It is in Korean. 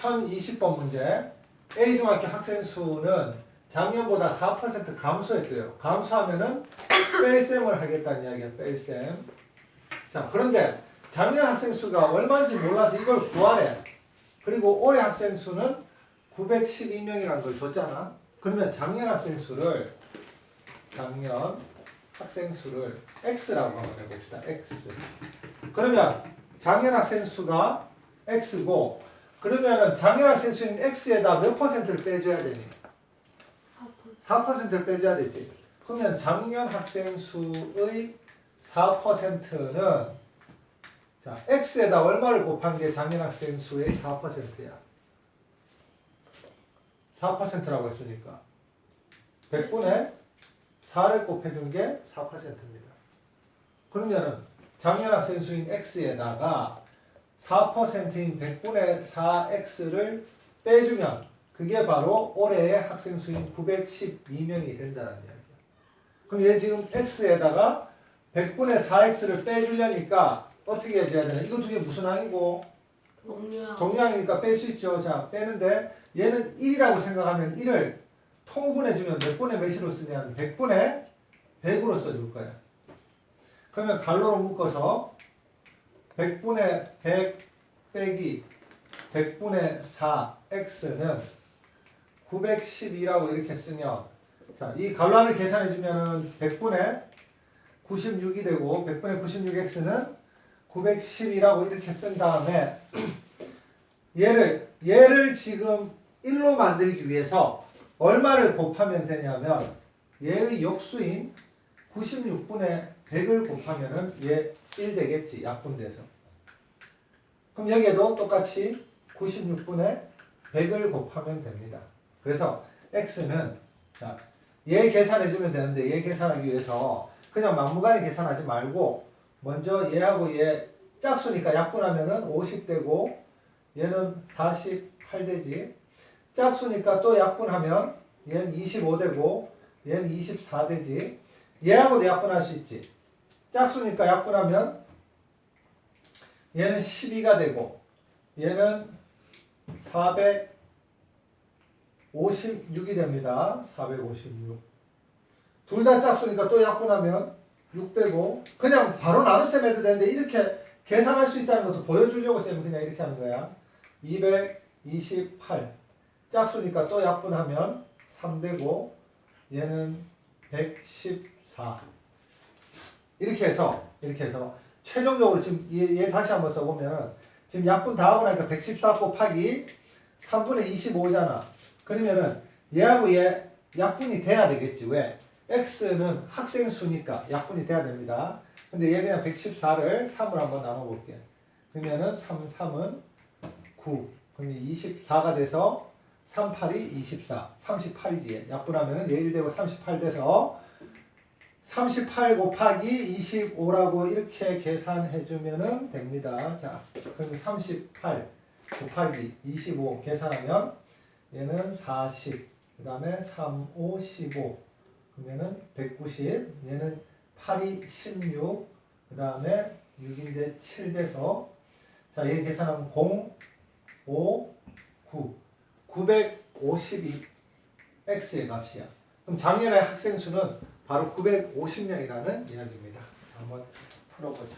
1020번 문제. A중학교 학생 수는 작년보다 4% 감소했대요. 감소하면은 뺄셈을 하겠다는 이야기야, 뺄셈. 자, 그런데 작년 학생 수가 얼마인지 몰라서 이걸 구하래. 그리고 올해 학생 수는 912명이라는 걸 줬잖아. 그러면 작년 학생 수를 작년 학생 수를 x라고 한번 해봅시다. x. 그러면 작년 학생 수가 x고 그러면은 작년 학생 수인 x에다 몇 퍼센트를 빼줘야 되니? 4%를 빼줘야 되지. 그러면 작년 학생 수의 4%는 자, x에다 얼마를 곱한 게 작년 학생 수의 4%야? 4%라고 했으니까 100분의 4를 곱해준 게 4%입니다. 그러면은 작년 학생 수인 x에다가 4%인 100분의 4x를 빼주면 그게 바로 올해의 학생 수인 912명이 된다는 이야기야. 그럼 얘 지금 x에다가 100분의 4x를 빼주려니까 어떻게 해줘야 되나? 이거 두 개 무슨 항이고? 동료야. 동량이니까 뺄 수 있죠. 자, 빼는데 얘는 1이라고 생각하면 1을 통분해주면 몇 분의 몇으로 쓰냐면 100분의 100으로 써줄 거야. 그러면 갈로로 묶어서 100분의 100 빼기 100분의 4 x는 912라고 이렇게 쓰면 자, 이 갈로를 계산해 주면은 100분의 96이 되고 100분의 96x는 910이라고 이렇게 쓴 다음에 얘를 얘를 지금 1로 만들기 위해서 얼마를 곱하면 되냐면 얘의 역수인 96분의 100을 곱하면은 얘 1 되겠지 약분돼서 그럼 여기에도 똑같이 96분의 100을 곱하면 됩니다 그래서 x는 자, 얘 계산해 주면 되는데 얘 계산하기 위해서 그냥 막무가내 계산하지 말고 먼저 얘하고 얘 짝수니까 약분하면은 50 되고 얘는 48 되지. 짝수니까 또 약분하면 얘는 25 되고 얘는 24 되지. 얘하고도 약분할 수 있지. 짝수니까 약분하면 얘는 12가 되고 얘는 456이 됩니다. 456. 둘 다 짝수니까 또 약분하면 6 되고 그냥 바로 나눗셈 해도 되는데 이렇게 계산할 수 있다는 것도 보여주려고 쌤은 그냥 이렇게 하는 거야. 228 짝수니까 또 약분하면 3 되고 얘는 114 이렇게 해서 이렇게 해서 최종적으로 지금 얘, 얘 다시 한번 써보면 지금 약분 다 하고 나니까 114 곱하기 3분의 25잖아. 그러면은 얘하고 얘 약분이 돼야 되겠지. 왜? x는 학생 수니까 약분이 돼야 됩니다. 근데 얘 그냥 114를 3으로 한번 나눠볼게. 그러면은 3, 3은 9. 그럼 24가 돼서 3, 8이 24. 38이지. 약분하면은 얘 1되고 38 돼서 38 곱하기 25라고 이렇게 계산해 주면은 됩니다. 자, 그럼 38 곱하기 25 계산하면 얘는 40. 그 다음에 3, 5, 15. 그러면은 190. 얘는 8이 16. 그 다음에 6인데 7 돼서 자, 얘 계산하면 0, 5, 9. 952 x의 값이야. 그럼 작년의 학생 수는 바로 950명이라는 이야기입니다. 자, 한번 풀어보자.